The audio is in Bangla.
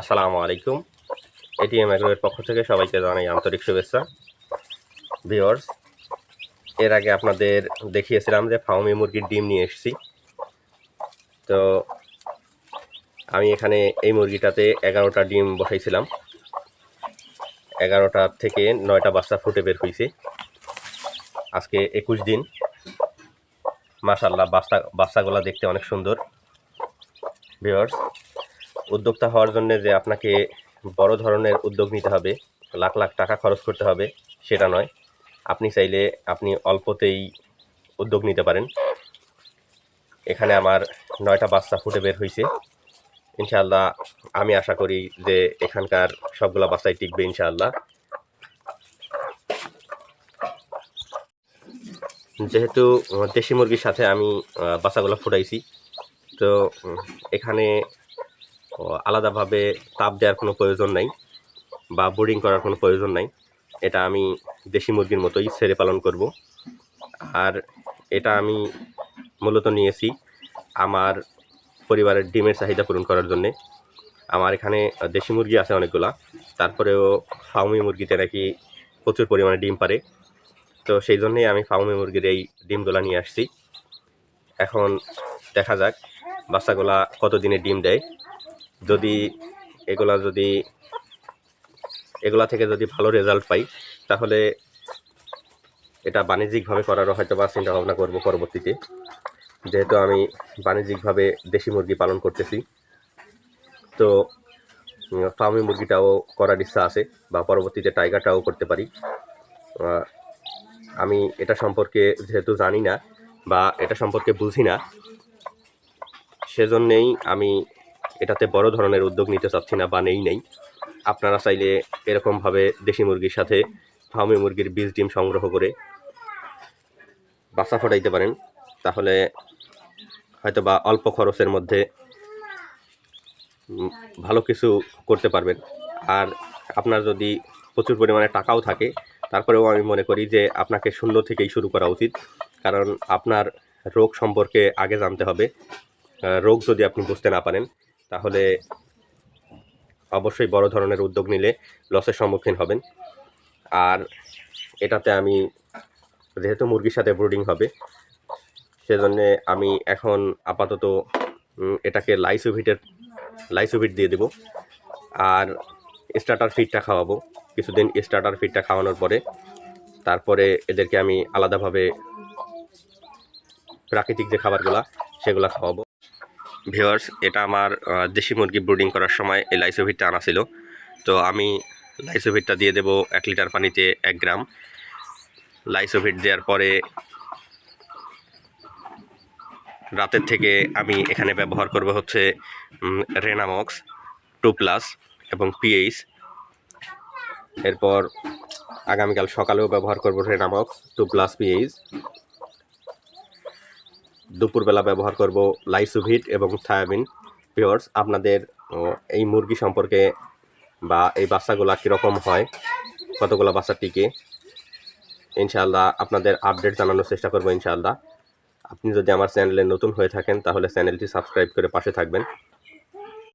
আসসালামু আলাইকুম। এটিএম এগ্রোয়ের পক্ষ থেকে সবাইকে জানাই আন্তরিক শুভেচ্ছা। ভিওর্স এর আগে আপনাদের দেখিয়েছিলাম যে ফাউমি মুরগির ডিম নিয়ে এসেছি। তো আমি এখানে এই মুরগিটাতে এগারোটা ডিম বসাইছিলাম। এগারোটা থেকে নয়টা বাচ্চা ফুটে বের হয়েছে আজকে একুশ দিন। মাশাল্লাহ বাচ্চা বাচ্চাগুলো দেখতে অনেক সুন্দর। ভিওর্স উদ্যোক্তা হওয়ার জন্য যে আপনাকে বড় ধরনের উদ্যোগ নিতে হবে, লাখ লাখ টাকা খরচ করতে হবে, সেটা নয়। আপনি চাইলে আপনি অল্পতেই উদ্যোগ নিতে পারেন। এখানে আমার নয়টা বাচ্চা ফুটে বের হয়েছে ইনশাআল্লাহ আমি আশা করি যে এখানকার সবগুলো বাচ্চাই টিকবে ইনশাআল্লাহ। যেহেতু দেশি মুরগির সাথে আমি বাচ্চাগুলো ফুটাইছি, তো এখানে আলাদাভাবে তাপ দেওয়ার কোনো প্রয়োজন নাই বা বোর্ডিং করার কোনো প্রয়োজন নাই। এটা আমি দেশি মুরগির মতোই ছেড়ে পালন করব। আর এটা আমি মূলত নিয়েছি আমার পরিবারের ডিমের চাহিদা পূরণ করার জন্যে। আমার এখানে দেশি মুরগি আছে অনেকগুলা, তারপরেও ফাউমি মুরগিতে নাকি প্রচুর পরিমাণে ডিম পারে। তো সেই জন্যেই আমি ফাউমি মুরগির এই ডিমগুলা নিয়ে আসছি। এখন দেখা যাক বাচ্চাগুলা কত দিনে ডিম দেয়। যদি এগুলা যদি, এগুলা থেকে যদি ভালো রেজাল্ট পাই, তাহলে এটা বাণিজ্যিকভাবে করারও হয়তো বা চিন্তা ভাবনা করব পরবর্তীতে। যেহেতু আমি বাণিজ্যিকভাবে দেশি মুরগি পালন করতেছি, তো ফার্মি মুরগিটাও করার ইচ্ছা আছে বা পরবর্তীতে টাইগারটাও করতে পারি। আমি এটা সম্পর্কে যেহেতু জানি না বা এটা সম্পর্কে বুঝি না, সেজন্যেই আমি এটাতে বড় ধরনের উদ্যোগ নিতে চাচ্ছি না বা নেই নেই। আপনারা চাইলে এরকমভাবে দেশি মুরগির সাথে ফার্মি মুরগির বীজ ডিম সংগ্রহ করে বাচ্চা ফোটাইতে পারেন। তাহলে হয়তো বা অল্প খরচের মধ্যে ভালো কিছু করতে পারবেন। আর আপনার যদি প্রচুর পরিমাণে টাকাও থাকে, তারপরেও আমি মনে করি যে আপনাকে শূন্য থেকেই শুরু করা উচিত। কারণ আপনার রোগ সম্পর্কে আগে জানতে হবে। রোগ যদি আপনি বুঝতে না পারেন তাহলে অবশ্যই বড় ধরনের উদ্যোগ নিলে লসের সম্মুখীন হবেন। আর এটাতে আমি, যেহেতু মুরগির সাথে ব্রুডিং হবে, সেজন্যে আমি এখন আপাতত এটাকে লাইসোভিটের, লাইসোভিট দিয়ে দেব। আর স্টার্টার ফিডটা খাওয়াবো, কিছুদিন স্টার্টার ফিডটা খাওয়ানোর পরে। তারপরে এদেরকে আমি আলাদাভাবে প্রাকৃতিক যে খাবারগুলো, সেগুলো খাওয়াবো। ভিওয়ার্স এটা আমার দেশি মুরগি ব্রুডিং করার সময় এই লাইসোভিটটা আনা ছিল। তো আমি লাইসোভিটটা দিয়ে দেবো এক লিটার পানিতে এক গ্রাম। লাইসোভিট দেওয়ার পরে রাতের থেকে আমি এখানে ব্যবহার করব হচ্ছে রেনামক্স টু প্লাস এবং পিএইচ এরপর আগামীকাল সকালেও ব্যবহার করব রেনামক্স টু প্লাস পিএইচ দুপুরবেলা ব্যবহার করব লাইসুভিট এবং থায়াবিন। পিওর্স আপনাদের এই মুরগি সম্পর্কে বা এই বাচ্চাগুলা কীরকম হয়, কতগুলো বাচ্চা টিকে, ইনশাআল্লাহ আপনাদের আপডেট জানানোর চেষ্টা করব ইনশাআল্লাহ। আপনি যদি আমার চ্যানেলে নতুন হয়ে থাকেন, তাহলে চ্যানেলটি সাবস্ক্রাইব করে পাশে থাকবেন।